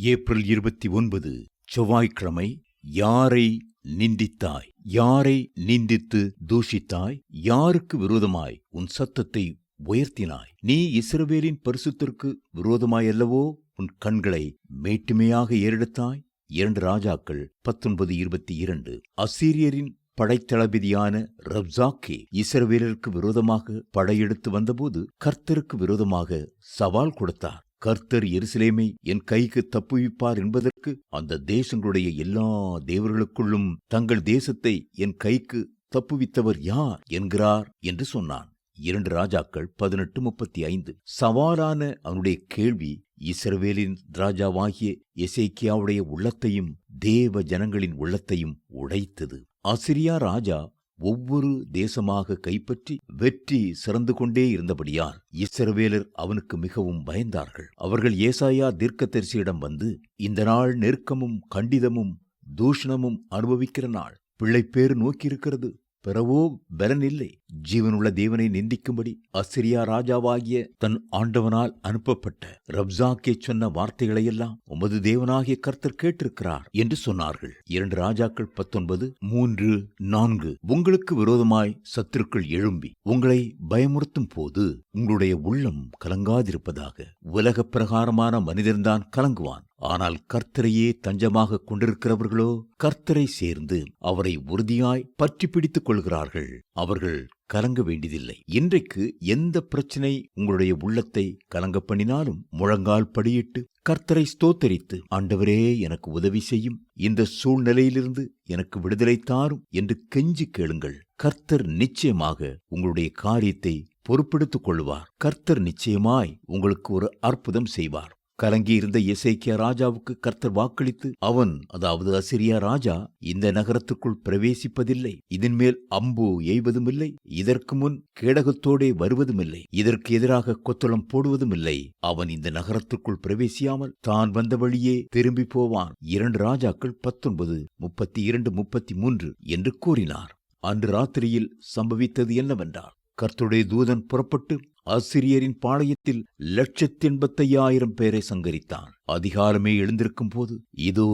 April இருபத்தி ஒன்பது செவ்வாய்க்கிழமை யாரை நிந்தித்தாய்? யாரை நிந்தித்து தூஷித்தாய்? யாருக்கு விரோதமாய் உன் சத்தத்தை உயர்த்தினாய்? நீ இஸ்ரவேலின் பரிசுத்திற்கு விரோதமாயல்லவோ? உன் கண்களை மேட்டுமையாக ஏறெடுத்தாய்? இரண்டு ராஜாக்கள் பத்தொன்பது இருபத்தி இரண்டு. அசீரியரின் படைத்தளபதியான ரப்சாக்கே இஸ்ரவேலருக்கு விரோதமாக படையெடுத்து வந்தபோது கர்த்தருக்கு விரோதமாக சவால் கொடுத்தார். கர்த்தர் எருசலேமை என் கைக்கு தப்புவிப்பார் என்பதற்கு அந்த தேசங்களுடைய எல்லா தேவர்களுக்குள்ளும் தங்கள் தேசத்தை என் கைக்கு தப்புவித்தவர் யார் என்கிறார் என்று சொன்னான். இரண்டு ராஜாக்கள் பதினெட்டு முப்பத்தி ஐந்து. சவாலான அவனுடைய கேள்வி இஸ்ரவேலின் ராஜாவாகிய எசேக்கியாவுடைய உள்ளத்தையும் தேவ ஜனங்களின் உள்ளத்தையும் உடைத்தது. அசிரியா ராஜா ஒவ்வொரு தேசமாக கைப்பற்றி வெற்றி சிறந்து கொண்டே இருந்தபடியால் இஸ்ரவேலர் அவனுக்கு மிகவும் பயந்தார்கள். அவர்கள் ஏசாயா தீர்க்கதரிசியிடம் வந்து இந்த நாள் நெருக்கமும் கண்டிதமும் தூஷணமும் அனுபவிக்கிற நாள். பிள்ளைப்பேறு நோக்கியிருக்கிறது. பிறவோ பலன் இல்லை ஜீவனுள்ள தேவனை நிந்திக்கும்படி அசிரியா ராஜாவாகிய தன் ஆண்டவனால் அனுப்பப்பட்ட ரப்சாக்கே சொன்ன வார்த்தைகளையெல்லாம் உமது தேவனாகிய கர்த்தர் கேட்டிருக்கிறார் என்று சொன்னார்கள். இரண்டு ராஜாக்கள் பத்தொன்பது மூன்று நான்கு. உங்களுக்கு விரோதமாய் சத்துருக்கள் எழும்பி உங்களை பயமுறுத்தும் போது உங்களுடைய உள்ளம் கலங்காதிருப்பதாக உலக பிரகாரமான மனிதன்தான் கலங்குவான். ஆனால் கர்த்தரையே தஞ்சமாக கொண்டிருக்கிறவர்களோ கர்த்தரை சேர்ந்து அவரை உறுதியாய் பற்றி பிடித்துக் கொள்கிறார்கள். அவர்கள் கலங்க வேண்டியதில்லை. இன்றைக்கு எந்த பிரச்சனை உங்களுடைய உள்ளத்தை கலங்க பண்ணினாலும் முழங்கால் படியிட்டு கர்த்தரை ஸ்தோத்தரித்து ஆண்டவரே எனக்கு உதவி செய்யும். இந்த சூழ்நிலையிலிருந்து எனக்கு விடுதலை தாரும் என்று கெஞ்சி கேளுங்கள். கர்த்தர் நிச்சயமாக உங்களுடைய காரியத்தை பொறுப்பெடுத்துக் கொள்வார். கர்த்தர் நிச்சயமாய் உங்களுக்கு ஒரு அற்புதம் செய்வார். கலங்கியிருந்த இசைக்கிய ராஜாவுக்கு கர்த்தர் வாக்களித்து அவன் அதாவது அசிரியா ராஜா இந்த நகரத்துக்குள் பிரவேசிப்பதில்லை. இதன்மேல் அம்பு எய்வதுமில்லை. இதற்கு முன் கேடகத்தோடே வருவதுமில்லை. இதற்கு எதிராக கொத்தளம் போடுவதுமில்லை. அவன் இந்த நகரத்துக்குள் பிரவேசியாமல் தான் வந்த வழியே திரும்பி போவான். இரண்டு ராஜாக்கள் பத்தொன்பது முப்பத்தி இரண்டு முப்பத்தி மூன்று என்று கூறினார். அன்று ராத்திரியில் சம்பவித்தது என்னவென்றால் கர்த்துடைய தூதன் புறப்பட்டு ஆசிரியரின் பாளையத்தில் லட்சத்தி எண்பத்தையாயிரம் பேரை சங்கரித்தான். அதிகாரமே எழுந்திருக்கும் போது இதோ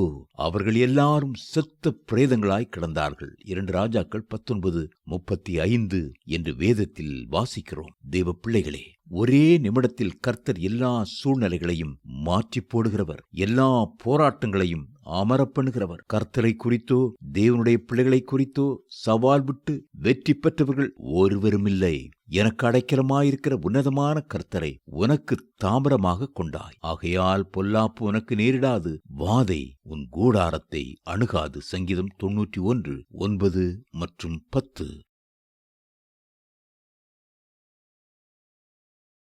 அவர்கள் எல்லாரும் செத்த பிரேதங்களாய் கிடந்தார்கள். இரண்டு ராஜாக்கள் பத்தொன்பது முப்பத்தி ஐந்து என்று வேதத்தில் வாசிக்கிறோம். தேவ பிள்ளைகளே ஒரே நிமிடத்தில் கர்த்தர் எல்லா சூழ்நிலைகளையும் மாற்றி போடுகிறவர். எல்லா போராட்டங்களையும் அமரப்பண்ணுகிறவர் கர்த்தரை குறித்தோ தேவனுடைய பிள்ளைகளை குறித்தோ சவால் விட்டு வெற்றி பெற்றவர்கள் ஒருவருமில்லை. எனக்கு அடைக்கலமாயிருக்கிற உன்னதமான கர்த்தரை உனக்கு தாமரமாக கொண்டாய். ஆகையால் பொல்லாப்பு உனக்கு நேரிடாது. வாதை உன் கூடாரத்தை அணுகாது. சங்கீதம் தொன்னூற்றி ஒன்று ஒன்பது மற்றும் பத்து.